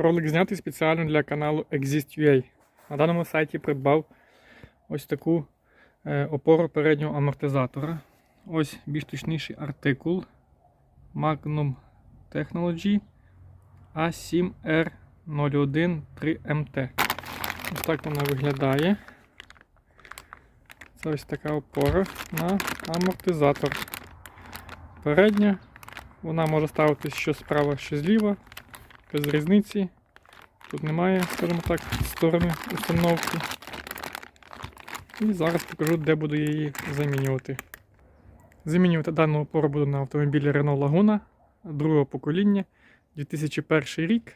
Ролик знятий спеціально для каналу Exist.ua. На даному сайті придбав ось таку е, опору переднього амортизатора. Ось більш точніший артикул Magnum Technology A7R013MT. Ось так вона виглядає. Це ось така опора на амортизатор. Передня. Вона може ставитись що справа, що зліва, без різниці. Тут немає, скажімо так, сторони установки. І зараз покажу, де буду її замінювати. Замінювати дану опору буду на автомобілі Renault Laguna другого покоління 2001 рік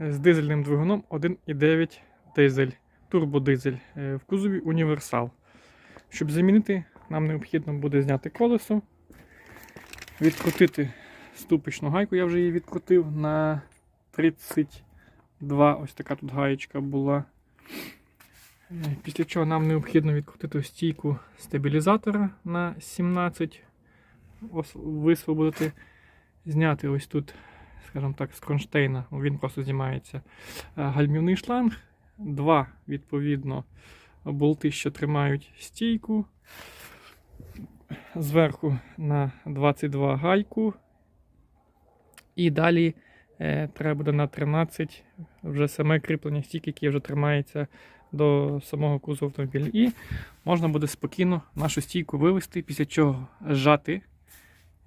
з дизельним двигуном 1,9 дизель, турбодизель е, в кузові універсал. Щоб замінити, нам необхідно буде зняти колесо, відкрутити ступичну гайку, я вже її відкрутив на 32. Ось така тут гаєчка була. Е, Після чого нам необхідно відкрутити стійку стабілізатора на 17, висвободити, зняти ось тут, скажімо так, з кронштейна, він просто знімається е, гальмівний шланг, два, відповідно, болти, що тримають стійку. Зверху на 22 гайку. І далі треба буде на 13 вже саме кріплення стійки, яке вже тримається до самого кузову автомобіля. І можна буде спокійно нашу стійку вивести, після чого зжати.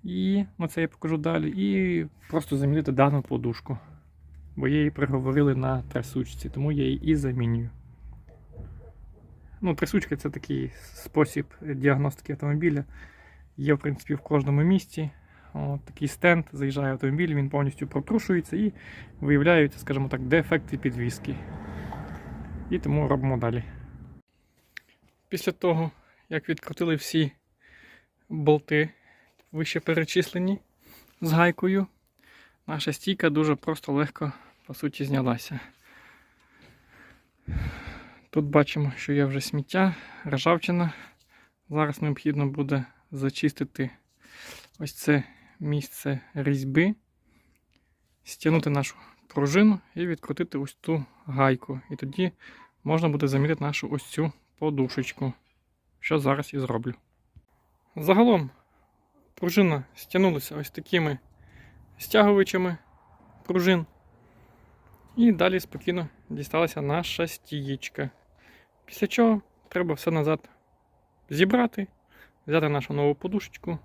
І ну, це я покажу далі. І просто замінити дану подушку. Бо її приговорили на трясучці, тому я її і замінюю. Ну, трясучка це такий спосіб діагностики автомобіля. Є, в принципі, в кожному місті. От такий стенд, заїжджає автомобіль, він повністю протрушується і виявляються, скажімо так, дефекти підвіски. І тому робимо далі. Після того, як відкрутили всі болти вище перечислені з гайкою, наша стійка дуже просто легко, по суті, знялася. Тут бачимо, що є вже сміття, ржавчина. Зараз необхідно буде зачистити ось це місце різьби, стягнути нашу пружину і відкрутити ось ту гайку. І тоді можна буде замінити нашу ось цю подушечку, що зараз і зроблю. Загалом пружина стягнулася ось такими стягувачами пружин. І далі спокійно дісталася наша стієчка. Після чого треба все назад зібрати, взяти нашу нову подушечку.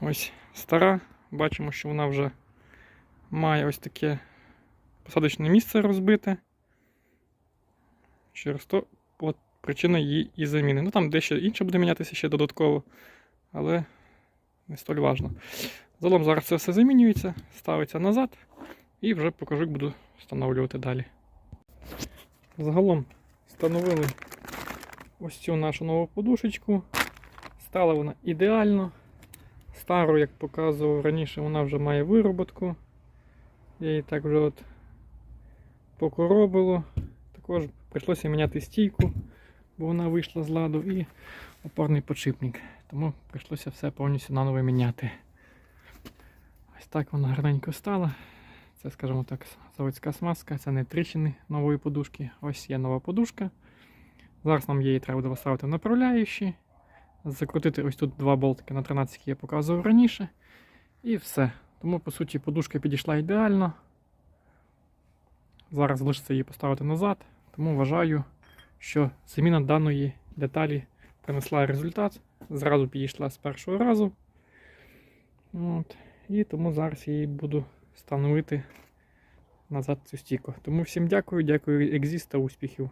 Ось стара. Бачимо, що вона вже має ось таке посадочне місце розбите. Через то от причина її і заміни. Ну там дещо інше буде мінятися ще додатково, але не столь важно. Загалом зараз це все замінюється, ставиться назад і вже покажу, як буду встановлювати далі. Загалом встановили ось цю нашу нову подушечку. Стала вона ідеально. Стару, як показував раніше, вона вже має вироботку. Я її так вже от покоробило. Також прийшлося міняти стійку, бо вона вийшла з ладу, і опорний подшипник. Тому прийшлося все повністю наново міняти. Ось так вона гарненько стала. Це, скажімо так, заводська смазка, це не тріщини нової подушки. Ось є нова подушка. Зараз нам її треба буде поставити в направляючі. Закрутити ось тут два болтики на 13, які я показував раніше. І все. Тому, по суті, подушка підійшла ідеально. Зараз залишиться її поставити назад. Тому вважаю, що заміна даної деталі принесла результат. Зразу підійшла з першого разу. От. І тому зараз я її буду встановити назад цю стійку. Тому всім дякую, дякую Exist та успіхів.